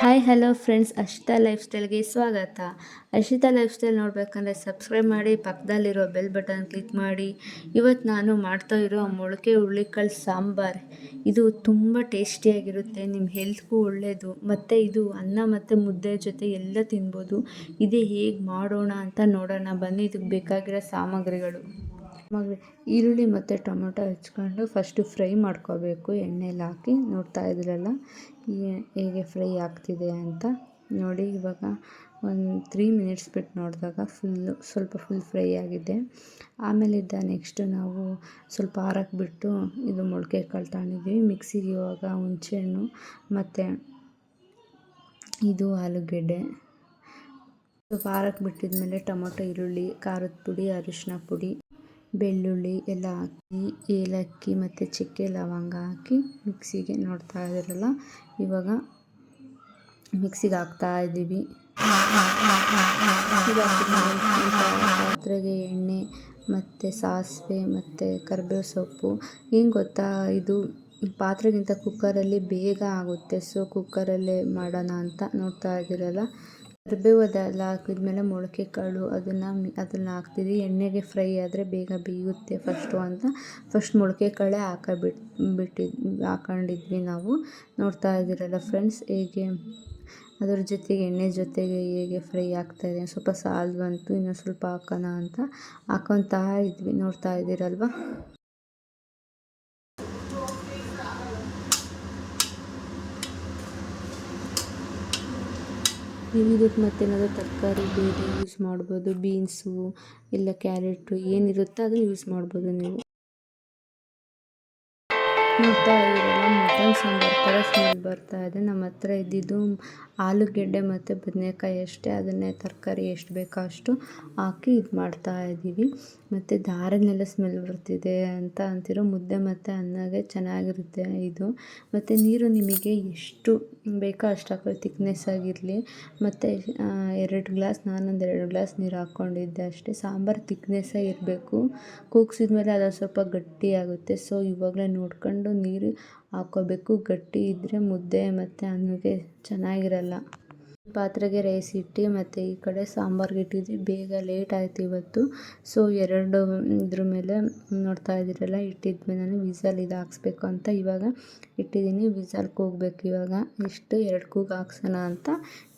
Hi, hello friends. Arshita life ಸ್ಟೈಲ್ಗೆ ಸ್ವಾಗತ. Arshita life style ನೋಡಬೇಕಂದ್ರೆ subscribe ಮಾಡಿ, ಪಕ್ಕದಲ್ಲಿರೋ ಬೆಲ್ ಬಟನ್ ಕ್ಲಿಕ್ ಮಾಡಿ. ಇವತ್ತು ನಾನು ಮಾಡ್ತಾ ಇರೋ ಮೊಳಕೆ ಹುರುಳಿಕಾಳು ಸಾಂಬಾರ್. ಇದು ತುಂಬ ಟೇಸ್ಟಿಯಾಗಿರುತ್ತೆ ನಿಮ್ಮ ಹೆಲ್ತ್ಗೂ ಒಳ್ಳೆಯದು ಮತ್ತು ಇದು ಅನ್ನ ಮತ್ತು ಮುದ್ದೆ ಜೊತೆ ಎಲ್ಲ ತಿನ್ಬೋದು. ಇದೇ ಹೇಗೆ ಮಾಡೋಣ ಅಂತ ನೋಡೋಣ. ಬನ್ನಿ ಇದಕ್ಕೆ ಬೇಕಾಗಿರೋ ಸಾಮಗ್ರಿಗಳು. ಸಾಮಗ್ರಿ ಈರುಳ್ಳಿ ಮತ್ತು ಟೊಮೊಟೊ ಹೆಚ್ಕೊಂಡು ಫಸ್ಟು ಫ್ರೈ ಮಾಡ್ಕೋಬೇಕು. ಎಣ್ಣೆಲಿ ಹಾಕಿ ನೋಡ್ತಾ ಇದ್ರಲ್ಲ, ಹೇಗೆ ಫ್ರೈ ಆಗ್ತಿದೆ ಅಂತ ನೋಡಿ. ಇವಾಗ ಒಂದು ತ್ರೀ ಮಿನಿಟ್ಸ್ ಬಿಟ್ಟು ನೋಡಿದಾಗ ಫುಲ್ಲು ಸ್ವಲ್ಪ ಫುಲ್ ಫ್ರೈ ಆಗಿದೆ. ಆಮೇಲಿದ್ದ ನೆಕ್ಸ್ಟು ನಾವು ಸ್ವಲ್ಪ ಆರಕ್ಕೆ ಬಿಟ್ಟು ಇದು ಮೊಳಕೆ ಕಾಳು ತಗೊಂಡಿದ್ವಿ. ಮಿಕ್ಸಿಗೆ ಇವಾಗ ಹುಣಸೆಹಣ್ಣು ಮತ್ತು ಇದು ಆಲೂಗೆಡ್ಡೆ. ಸ್ವಲ್ಪ ಆರಕ್ಕೆ ಬಿಟ್ಟಿದ್ಮೇಲೆ ಟೊಮೊಟೊ, ಈರುಳ್ಳಿ, ಖಾರದ ಪುಡಿ ಅರಿಶಿನ ಪುಡಿ. ಬೆಳ್ಳುಳ್ಳಿ ಎಲ್ಲ ಹಾಕಿ, ಏಲಕ್ಕಿ ಮತ್ತು ಚಕ್ಕೆ ಲವಂಗ ಹಾಕಿ ಮಿಕ್ಸಿಗೆ ನೋಡ್ತಾ ಇದ್ದೀರಲ್ಲ, ಇವಾಗ ಮಿಕ್ಸಿಗೆ ಹಾಕ್ತಾ ಇದ್ದೀವಿ. ಪಾತ್ರೆಗೆ ಎಣ್ಣೆ ಮತ್ತು ಸಾಸಿವೆ ಮತ್ತು ಕರಿಬೇವು ಸೊಪ್ಪು. ಏನು ಗೊತ್ತಾ, ಇದು ಪಾತ್ರೆಗಿಂತ ಕುಕ್ಕರಲ್ಲಿ ಬೇಗ ಆಗುತ್ತೆ. ಸೊ ಕುಕ್ಕರಲ್ಲೇ ಮಾಡೋಣ ಅಂತ ನೋಡ್ತಾ ಇದ್ದೀರಲ್ಲ. ಕರಿಬೇವು ಅದೆಲ್ಲ ಹಾಕಿದ್ಮೇಲೆ ಮೊಳಕೆ ಕಾಳು, ಅದನ್ನು ಅದನ್ನು ಹಾಕ್ತೀವಿ ಎಣ್ಣೆಗೆ ಫ್ರೈ ಆದರೆ ಬೇಗ ಬೇಯುತ್ತೆ ಫಸ್ಟು ಅಂತ. ಫಸ್ಟ್ ಮೊಳಕೆ ಕಾಳೇ ಹಾಕಬಿಟ್ಟು ಬಿಟ್ಟಿದ್ ಹಾಕೊಂಡಿದ್ವಿ ನಾವು. ನೋಡ್ತಾ ಇದ್ದೀರಲ್ಲ ಫ್ರೆಂಡ್ಸ್ ಹೇಗೆ ಅದ್ರ ಜೊತೆಗೆ, ಎಣ್ಣೆ ಜೊತೆಗೆ ಹೇಗೆ ಫ್ರೈ ಆಗ್ತಾಯಿದೆ ಸ್ವಲ್ಪ ಬಂತು ಇನ್ನೊಂದು ಸ್ವಲ್ಪ ಹಾಕೋಣ ಅಂತ ಹಾಕೊತಾ ಇದ್ವಿ. ನೋಡ್ತಾ ಇದ್ದೀರಲ್ವ? ನೀವು ಇದಕ್ಕೆ ಮತ್ತೇನಾದರೂ ತರಕಾರಿ ಬೇರೆ ಯೂಸ್ ಮಾಡ್ಬೋದು ಬೀನ್ಸು ಇಲ್ಲ ಕ್ಯಾರೆಟು ಏನಿರುತ್ತೋ ಅದನ್ನು ಯೂಸ್ ಮಾಡ್ಬೋದು ನೀವು. ನೋಡ್ತಾ ಮಟನ್ ಸಾಂಬಾರು ಥರ ಸ್ಮೆಲ್ ಬರ್ತಾ ಇದೆ. ನಮ್ಮ ಹತ್ರ ಇದ್ದಿದ್ದು ಆಲೂಗೆಡ್ಡೆ ಮತ್ತು ಬದನೆಕಾಯಿ ಅಷ್ಟೇ. ಅದನ್ನೇ ತರಕಾರಿ ಎಷ್ಟು ಬೇಕೋ ಅಷ್ಟು ಹಾಕಿ ಇದು ಮಾಡ್ತಾ ಇದ್ದೀವಿ ಮತ್ತು ದಾರನೆಲ್ಲ ಸ್ಮೆಲ್ ಬರ್ತಿದೆ ಅಂತ ಅಂತಿರೋ ಮುದ್ದೆ ಮತ್ತು ಅನ್ನಗೆ ಚೆನ್ನಾಗಿರುತ್ತೆ ಇದು. ಮತ್ತು ನೀರು ನಿಮಗೆ ಎಷ್ಟು ಬೇಕೋ ಅಷ್ಟು ಹಾಕೋ ತಿಕ್ನೆಸ್ ಆಗಿರಲಿ. ಮತ್ತು ಎರಡು ಗ್ಲಾಸ್ ನಾನೊಂದು ಎರಡು ಗ್ಲಾಸ್ ನೀರು ಹಾಕ್ಕೊಂಡಿದ್ದೆ ಅಷ್ಟೇ. ಸಾಂಬಾರು ತಿಕ್ನೆಸ್ಸೇ ಇರಬೇಕು. ಕೂಗ್ಸಿದ್ಮೇಲೆ ಅದು ಸ್ವಲ್ಪ ಗಟ್ಟಿಯಾಗುತ್ತೆ ಸೊ ಇವಾಗಲೇ ನೋಡ್ಕೊಂಡು ನೀರು ಹಾಕ್ಕೋಬೇಕು. ಗಟ್ಟಿ ಇದ್ದರೆ ಮುದ್ದೆ ಮತ್ತು ಅನ್ನಕ್ಕೆ ಚೆನ್ನಾಗಿರಲ್ಲ. ಪಾತ್ರೆಗೆ ರೈಸ್ ಇಟ್ಟು ಮತ್ತು ಈ ಕಡೆ ಸಾಂಬಾರ್ಗೆ ಇಟ್ಟಿದ್ವಿ. ಬೇಗ ಲೇಟ್ ಆಯ್ತು ಇವತ್ತು. ಸೊ ಎರಡು ಇದ್ರ ಮೇಲೆ ನೋಡ್ತಾ ಇದ್ದೀರಲ್ಲ, ಇಟ್ಟಿದ್ಮೇಲೆ ನಾನು ವಿಸಲ್ ಇದು ಹಾಕ್ಸ್ಬೇಕು ಅಂತ ಇವಾಗ ಇಟ್ಟಿದ್ದೀನಿ. ವಿಸಲ್ ಕೂಗ್ಬೇಕು ಇವಾಗ. ಇಷ್ಟು ಎರಡು ಕೂಗು ಹಾಕ್ಸೋಣ ಅಂತ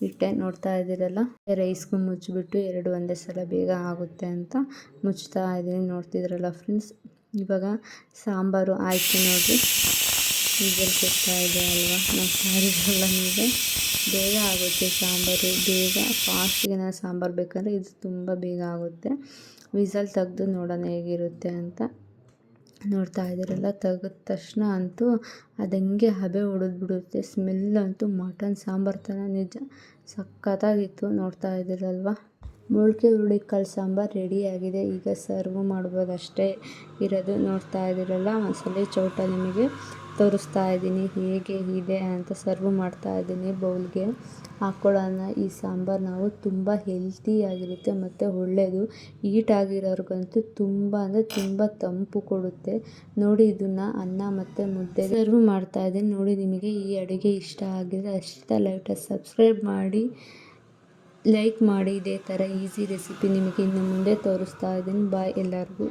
ಇಟ್ಟೆ. ನೋಡ್ತಾ ಇದ್ದೀರಲ್ಲ ರೈಸ್ಗೂ ಮುಚ್ಚಿಬಿಟ್ಟು ಎರಡು ಒಂದೇ ಸಲ ಬೇಗ ಆಗುತ್ತೆ ಅಂತ ಮುಚ್ತಾ ಇದ್ದೀನಿ. ನೋಡ್ತಿದ್ರಲ್ಲ ಫ್ರೆಂಡ್ಸ್ ಇವಾಗ ಸಾಂಬಾರು ಆಯಿತು ನೋಡಿರಿ. ವಿಸಲ್ ಕೊಡ್ತಾ ಇದೆ ಅಲ್ವಾ? ನಮ್ಮ ಸಾರಿಗೆಲ್ಲ ನಿಮಗೆ ಬೇಗ ಆಗುತ್ತೆ ಸಾಂಬಾರು. ಬೇಗ ಫಾಸ್ಟಿಗೆ ನಾವು ಸಾಂಬಾರು ಬೇಕಂದರೆ ಇದು ತುಂಬ ಬೇಗ ಆಗುತ್ತೆ. ವಿಸಲ್ ತೆಗೆದು ನೋಡೋಣ ಹೇಗಿರುತ್ತೆ ಅಂತ ನೋಡ್ತಾ ಇದ್ದೀರಲ್ಲ. ತೆಗೆದ ತಕ್ಷಣ ಅಂತೂ ಅದು ಹಬೆ ಹೊಡೆದ್ಬಿಡುತ್ತೆ. ಸ್ಮೆಲ್ ಅಂತೂ ಮಟನ್ ಸಾಂಬಾರು ಥರ ನಿಜ ಸಖತ್ತಾಗಿತ್ತು ನೋಡ್ತಾ ಇದ್ದೀರಲ್ವ? ಮೊಳಕೆ ಹುರುಳಿಕಾಳು ಸಾಂಬಾರು ರೆಡಿಯಾಗಿದೆ ಈಗ ಸರ್ವ್ ಮಾಡ್ಬೋದು ಅಷ್ಟೇ ಇರೋದು ನೋಡ್ತಾ ಇದ್ದೀರಲ್ಲ. ಮಸಾಲೆ ಚೌಟ ನಿಮಗೆ ತೋರಿಸ್ತಾ ಇದ್ದೀನಿ, ಹೇಗೆ ಇದೆ ಅಂತ ಸರ್ವ್ ಮಾಡ್ತಾ ಇದ್ದೀನಿ ಬೌಲ್ಗೆ. ಹಾಕ್ಕೊಳ್ಳೋಣ ಈ ಸಾಂಬಾರು ನಾವು ತುಂಬ ಹೆಲ್ತಿಯಾಗಿರುತ್ತೆ ಮತ್ತು ಒಳ್ಳೆಯದು ಹೀಟ್ ಆಗಿರೋರಿಗಂತೂ ತುಂಬ ಅಂದರೆ ತುಂಬ ತಂಪು ಕೊಡುತ್ತೆ. ನೋಡಿ ಇದನ್ನು ಅನ್ನ ಮತ್ತು ಮುದ್ದೆ ಸರ್ವ್ ಮಾಡ್ತಾ ಇದ್ದೀನಿ. ನೋಡಿ ನಿಮಗೆ ಈ ಅಡುಗೆ ಇಷ್ಟ ಆಗಿದೆ ಅಷ್ಟ ಲೈಟ ಸಬ್ಸ್ಕ್ರೈಬ್ ಮಾಡಿ ಲೈಕ್ ಮಾಡಿ. ಇದೇ ಥರ ಈಸಿ ರೆಸಿಪಿ ನಿಮಗೆ ಇನ್ನು ಮುಂದೆ ತೋರಿಸ್ತಾ ಇದ್ದೀನಿ. ಬಾಯ್ ಎಲ್ಲರಿಗೂ.